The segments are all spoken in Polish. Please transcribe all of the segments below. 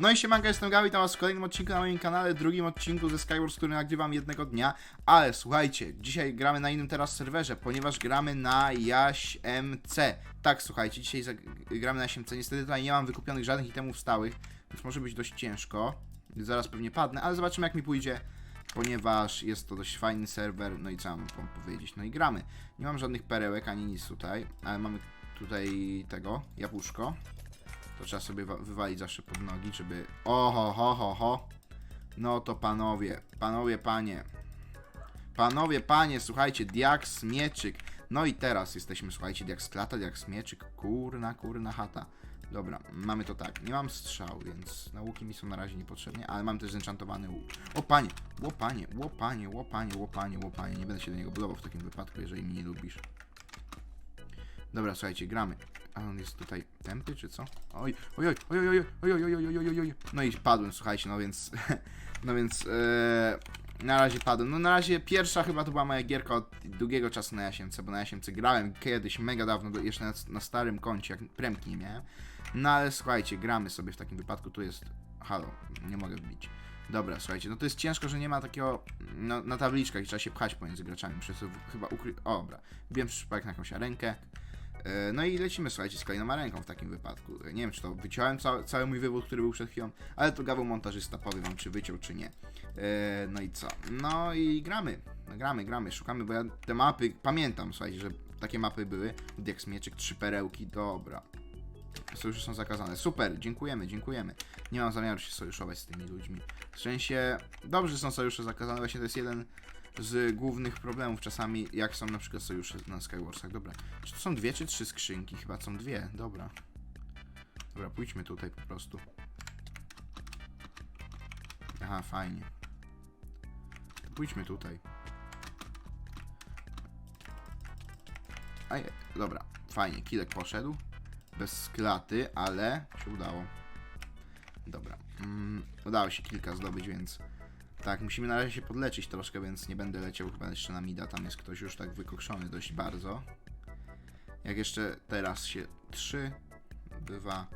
No i siemanka, jestem Gabi, witam was w kolejnym odcinku na moim kanale, drugim odcinku ze Skywars, który nagrywam jednego dnia, ale słuchajcie, dzisiaj gramy na innym teraz serwerze, ponieważ gramy na Jaś MC. Tak, słuchajcie, dzisiaj gramy na Jaś MC, niestety tutaj nie mam wykupionych żadnych itemów stałych, więc może być dość ciężko, zaraz pewnie padnę, ale zobaczymy jak mi pójdzie, ponieważ jest to dość fajny serwer, no i co mam wam powiedzieć, no i gramy. Nie mam żadnych perełek ani nic tutaj, ale mamy tutaj tego, jabłuszko. To trzeba sobie wa- wywalić zawsze pod nogi, żeby... Oho, ho, ho, ho. No to panowie, panowie, panie. Panowie, panie, słuchajcie, Diaks, Mieczyk. No i teraz jesteśmy, słuchajcie, Diaks Klata, Diaks Mieczyk. Kurna, kurna chata. Dobra, mamy to tak. Nie mam strzał, więc nauki mi są na razie niepotrzebne, ale mam też zenchantowany łuk. O panie, łopanie, łopanie, łopanie, łopanie, łopanie. Nie będę się do niego budował w takim wypadku, jeżeli mnie nie lubisz. Dobra, słuchajcie, gramy. A on jest tutaj tępy, czy co? Oj, oj, oj, oj, oj, oj, oj, oj, oj, oj, oj. No i padłem, słuchajcie, no więc, no więc, e, na razie padłem. No na razie pierwsza chyba to była moja gierka od długiego czasu na Jasiemce, bo na Jasiemce grałem kiedyś, mega dawno, jeszcze na, na starym koncie, jak premki nie miałem. No ale słuchajcie, gramy sobie w takim wypadku, tu jest, halo, nie mogę wbić. Dobra, słuchajcie, no to jest ciężko, że nie ma takiego, no, na tabliczkach trzeba się pchać pomiędzy graczami, przez to chyba ukry... O, dobra, wiem przypadek na jakąś arenkę. E, No i lecimy, słuchajcie, z kolejną arenką w takim wypadku. E, Nie wiem, czy to wyciąłem cały, cały mój wywód, który był przed chwilą, ale to Gaweł montażysta powie wam, czy wyciął, czy nie. E, No i co? No i gramy. Gramy, gramy, szukamy, bo ja te mapy pamiętam, słuchajcie, że takie mapy były. Diaks Mieczyk, trzy perełki, dobra. Sojusze są zakazane. Super, dziękujemy, dziękujemy. Nie mam zamiaru się sojuszować z tymi ludźmi. W sensie, dobrze że są sojusze zakazane, właśnie to jest jeden z głównych problemów czasami, jak są na przykład sojusze na Skywarsach. Dobra, czy to są dwie czy trzy skrzynki? Chyba są dwie, dobra. Dobra, pójdźmy tutaj po prostu. Aha, fajnie. Pójdźmy tutaj. A je, dobra, fajnie, kilek poszedł. Bez klaty, ale się udało. Dobra, mm, udało się kilka zdobyć, więc tak, musimy na razie się podleczyć troszkę, więc nie będę leciał chyba jeszcze na mida. Tam jest ktoś już tak wykokszony dość bardzo. Jak jeszcze teraz się 3, 2,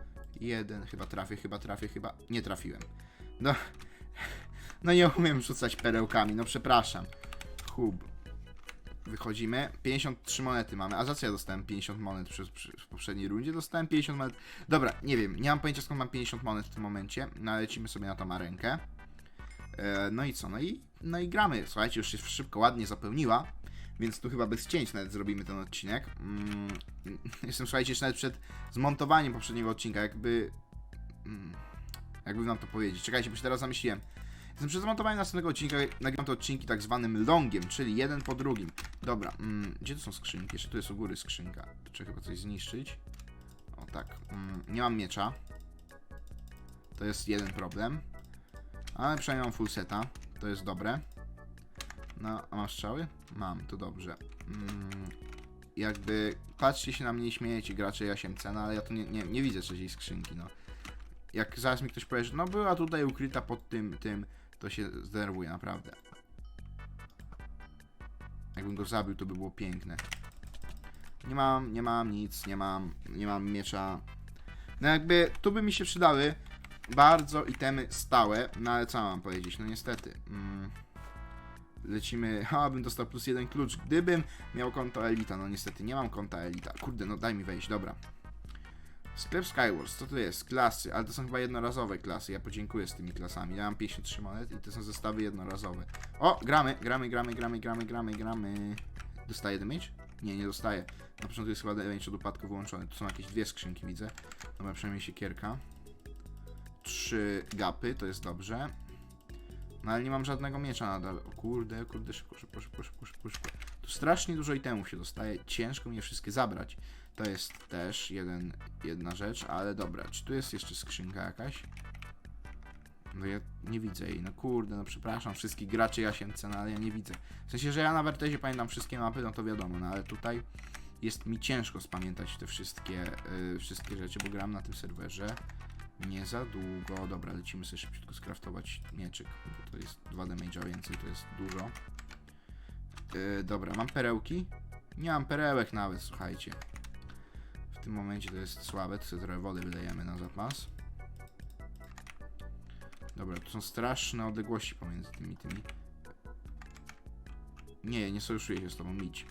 1, chyba trafię, chyba trafię, chyba nie trafiłem. No, no nie umiem rzucać perełkami, no przepraszam. Hub. Wychodzimy. 53 monety mamy. A za co ja dostałem 50 monet przez, przy, w poprzedniej rundzie? Dostałem 50 monet. Dobra, nie wiem, nie mam pojęcia skąd mam 50 monet w tym momencie. No ale lecimy sobie na tą arenkę. E, no i co? No i, no i gramy. Słuchajcie, już się szybko, ładnie zapełniła. Więc tu chyba bez cięć nawet zrobimy ten odcinek. Mm, jestem, słuchajcie, jeszcze nawet przed zmontowaniem poprzedniego odcinka, jakby... Mm, jakby wam to powiedzieć. Czekajcie, bo się teraz zamyśliłem. Jestem przed zmontowaniem następnego odcinka, nagrywam te odcinki tak zwanym longiem, czyli jeden po drugim. Dobra, mm, gdzie tu są skrzynki? Jeszcze tu jest u góry skrzynka. Trzeba chyba coś zniszczyć. O tak, nie mam miecza. To jest jeden problem. Ale przynajmniej mam full seta. To jest dobre. No, a masz strzały? Mam, to dobrze. Mm, jakby, patrzcie się na mnie, śmiejecie gracze Jasiemce, no ale ja tu nie, nie, nie widzę trzeciej skrzynki, no. Jak zaraz mi ktoś powie, że no była tutaj ukryta pod tym, tym, to się zdenerwuję, naprawdę. Jakbym go zabił, to by było piękne. Nie mam, nie mam nic, nie mam, nie mam miecza. No jakby, tu by mi się przydały bardzo itemy stałe, no ale co mam powiedzieć, no niestety. Mm. Lecimy, a bym dostał plus jeden klucz, gdybym miał konto Elita, no niestety nie mam konta Elita. Kurde, no daj mi wejść, dobra. Sklep Skywars, co to jest? Klasy, ale to są chyba jednorazowe klasy, ja podziękuję z tymi klasami. Ja mam 53 monet i to są zestawy jednorazowe. O, gramy, gramy, gramy, gramy, gramy, gramy, gramy. Dostaję damage? Nie, nie dostaję. Na początku jest chyba damage od upadku wyłączony. Tu są jakieś dwie skrzynki, widzę. Dobra, przynajmniej siekierka. Trzy gapy, to jest dobrze. No ale nie mam żadnego miecza nadal. O kurde, kurde, szybko, szybko, szybko, szybko, szybko, szybko. Tu strasznie dużo itemów się dostaje. Ciężko mnie wszystkie zabrać. To jest też jeden, jedna rzecz, ale dobra. Czy tu jest jeszcze skrzynka jakaś? No ja nie widzę jej. No kurde, no przepraszam wszystkich graczy Jasiemce, no ale ja nie widzę. W sensie, że ja na Wertezie pamiętam wszystkie mapy, no to wiadomo, no ale tutaj jest mi ciężko spamiętać te wszystkie, y, wszystkie rzeczy, bo gram na tym serwerze nie za długo. Dobra, lecimy sobie szybciutko skraftować mieczyk, bo to jest 2 damage'a więcej, to jest dużo. Yy, dobra, mam perełki? Nie mam perełek nawet, słuchajcie. W tym momencie to jest słabe, to sobie trochę wody wylejemy na zapas. Dobra, tu są straszne odległości pomiędzy tymi tymi. Nie, nie sojuszuję się z tobą, idź.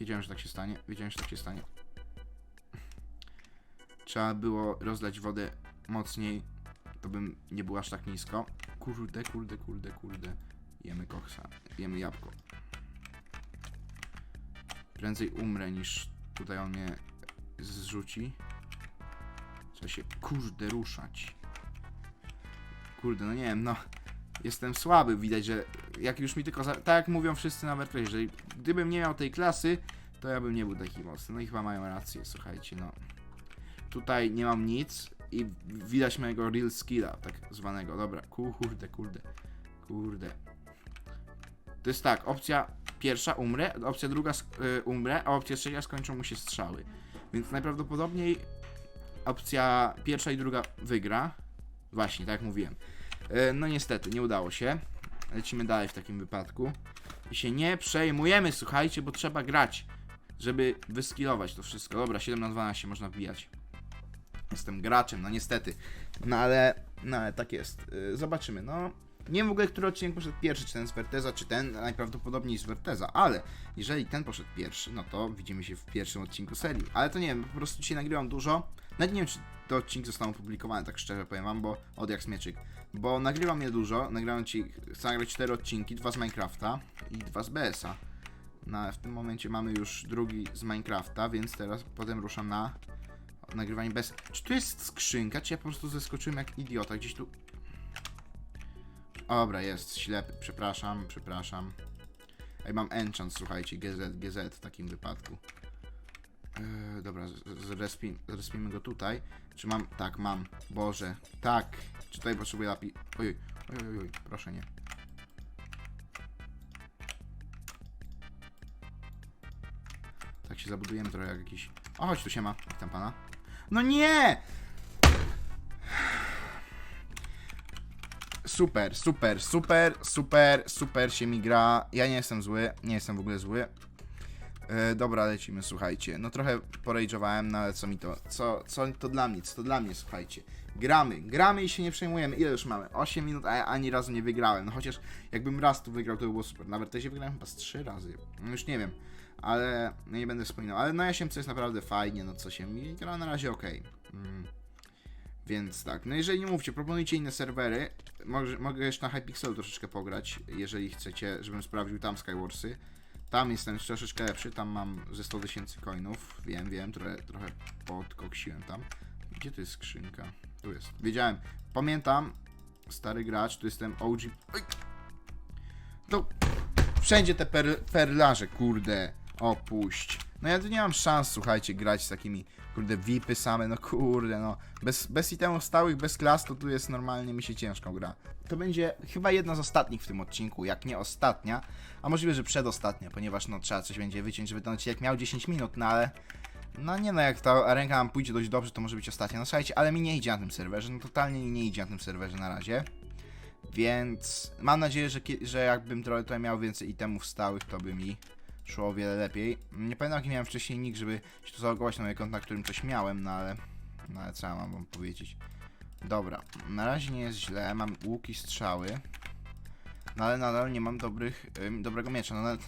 Wiedziałem, że tak się stanie. Wiedziałem, że tak się stanie. Trzeba było rozlać wodę mocniej, to bym nie był aż tak nisko. Kurde, kurde, kurde, kurde. Jemy koksa. Jemy jabłko. Prędzej umrę niż tutaj on mnie zrzuci. Trzeba się kurde ruszać. Kurde, no nie wiem, no. Jestem słaby, widać, że jak już mi tylko. Za... Tak jak mówią wszyscy na Werplay, że gdybym nie miał tej klasy, to ja bym nie był taki mocny. No i chyba mają rację, słuchajcie, no. Tutaj nie mam nic i widać mojego real skilla, tak zwanego. Dobra, kurde, kurde, kurde. To jest tak, opcja pierwsza umrę, opcja druga y, umrę, a opcja trzecia skończą mu się strzały. Więc najprawdopodobniej opcja pierwsza i druga wygra. Właśnie, tak jak mówiłem. Y, no niestety, nie udało się. Lecimy dalej w takim wypadku. I się nie przejmujemy, słuchajcie, bo trzeba grać, żeby wyskillować to wszystko. Dobra, 7 na 12 można wbijać. Jestem graczem, no niestety. No ale, no ale tak jest. Yy, zobaczymy, no. Nie wiem w ogóle, który odcinek poszedł pierwszy, czy ten z Verteza, czy ten, najprawdopodobniej z Verteza, ale jeżeli ten poszedł pierwszy, no to widzimy się w pierwszym odcinku serii. Ale to nie wiem, po prostu dzisiaj nagrywam dużo. Nawet nie wiem, czy te odcinki zostaną opublikowane, tak szczerze powiem wam, bo od jak smieczyk. Bo nagrywam je dużo, nagrałem ci, chcę nagrać 4 odcinki, dwa z Minecrafta i dwa z BS-a. No ale w tym momencie mamy już drugi z Minecrafta, więc teraz potem ruszam na nagrywanie bez... Czy tu jest skrzynka, czy ja po prostu zeskoczyłem jak idiota gdzieś tu... Dobra, jest, ślepy, przepraszam, przepraszam. Ej, mam enchant, słuchajcie, GZ, GZ w takim wypadku. Yy, dobra, z- zrespi, zrespimy go tutaj. Czy mam? Tak, mam. Boże, tak. Czy tutaj potrzebuję lapi... Ojoj, ojoj, ojoj, proszę nie. Tak się zabudujemy trochę jak jakiś... O, chodź tu się ma, jak tam pana. No nie! Super, super, super, super, super się mi gra. Ja nie jestem zły, nie jestem w ogóle zły. E, dobra, lecimy, słuchajcie. No trochę porage'owałem, no ale co mi to, co, co to dla mnie, co to dla mnie, słuchajcie. Gramy, gramy i się nie przejmujemy. Ile już mamy? 8 minut, a ja ani razu nie wygrałem. No chociaż jakbym raz tu wygrał, to by było super. Nawet też wygrałem chyba z 3 razy. No już nie wiem, ale no nie będę wspominał. Ale na 8 jest naprawdę fajnie, no co się mi gra na razie ok. Mm. Więc tak, no jeżeli nie mówcie, proponujcie inne serwery. Mogę, mogę jeszcze na Hypixelu troszeczkę pograć, jeżeli chcecie, żebym sprawdził tam Skywarsy. Tam jestem troszeczkę lepszy, tam mam ze 100 tysięcy coinów. Wiem, wiem, trochę, trochę podkoksiłem tam. Gdzie to jest skrzynka? Tu jest. Wiedziałem. Pamiętam, stary gracz, tu jestem OG. Oj! No, wszędzie te per, perlarze, kurde. Opuść. No ja tu nie mam szans, słuchajcie, grać z takimi, kurde, VIPy same, no kurde, no. Bez, bez itemów stałych, bez klas, to tu jest normalnie, mi się ciężko gra. To będzie chyba jedna z ostatnich w tym odcinku, jak nie ostatnia, a możliwe, że przedostatnia, ponieważ no trzeba coś będzie wyciąć, żeby ten odcinek miał 10 minut, no ale... No nie no, jak ta ręka nam pójdzie dość dobrze, to może być ostatnia. No słuchajcie, ale mi nie idzie na tym serwerze, no totalnie nie idzie na tym serwerze na razie. Więc mam nadzieję, że, że jakbym trochę miał więcej itemów stałych, to by mi szło o wiele lepiej. Nie pamiętam jaki miałem wcześniej nick, żeby się tu zalogować na mój kont, na którym coś miałem, no ale... No ale co mam wam powiedzieć. Dobra, na razie nie jest źle, mam łuki, strzały. No ale nadal nie mam dobrych, dobrego miecza, no nawet...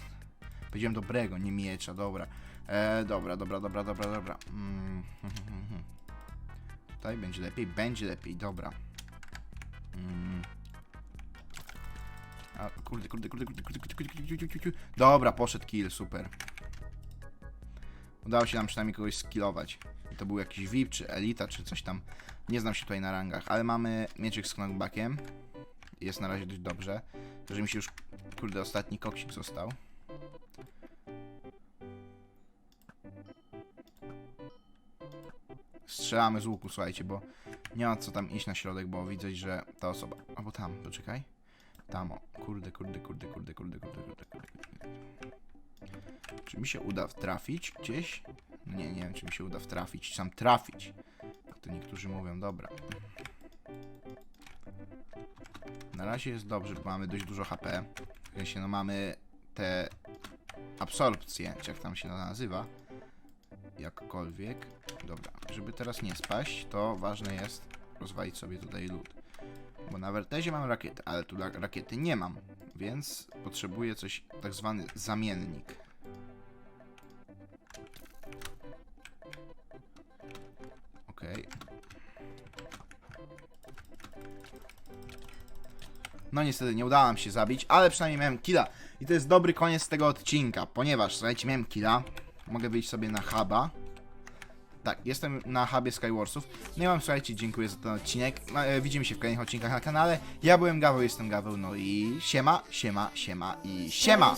Powiedziałem dobrego, nie miecza, dobra. E, dobra, dobra, dobra, dobra, dobra. Mm, Tutaj będzie lepiej, będzie lepiej, dobra. Mm. A, kurde, kurde, kurde, kurde, kurde, kurde, kurde, kurde, kurde. Dobra, poszedł kill, super. Udało się nam przynajmniej kogoś skillować. To był jakiś VIP, czy Elita, czy coś tam. Nie znam się tutaj na rangach, ale mamy mieczyk z knockbackiem. Jest na razie dość dobrze. To, że mi się już, kurde, ostatni koksik został. Strzelamy z łuku, słuchajcie, bo nie ma co tam iść na środek, bo widzę, że ta osoba... Albo tam, poczekaj. Tamo. Kurde, kurde, kurde, kurde, kurde, kurde, kurde, kurde. Czy mi się uda trafić gdzieś? Nie, nie wiem, czy mi się uda trafić, sam trafić. Jak to niektórzy mówią, dobra. Na razie jest dobrze, bo mamy dość dużo HP. Się, no mamy te absorpcje, czy jak tam się nazywa. Jakkolwiek. Dobra, żeby teraz nie spaść, to ważne jest rozwalić sobie tutaj lód. Bo na wertezie mam rakiety, ale tu ra- rakiety nie mam, więc potrzebuję coś, tak zwany zamiennik. Okej. No niestety nie udało się zabić, ale przynajmniej miałem killa. I to jest dobry koniec tego odcinka, ponieważ, słuchajcie, miałem killa. Mogę wyjść sobie na huba. Tak, jestem na hubie Skywarsów. No i wam, słuchajcie, dziękuję za ten odcinek. E, Widzimy się w kolejnych odcinkach na kanale. Ja byłem Gaweł, jestem Gaweł, no i siema, siema, siema i siema!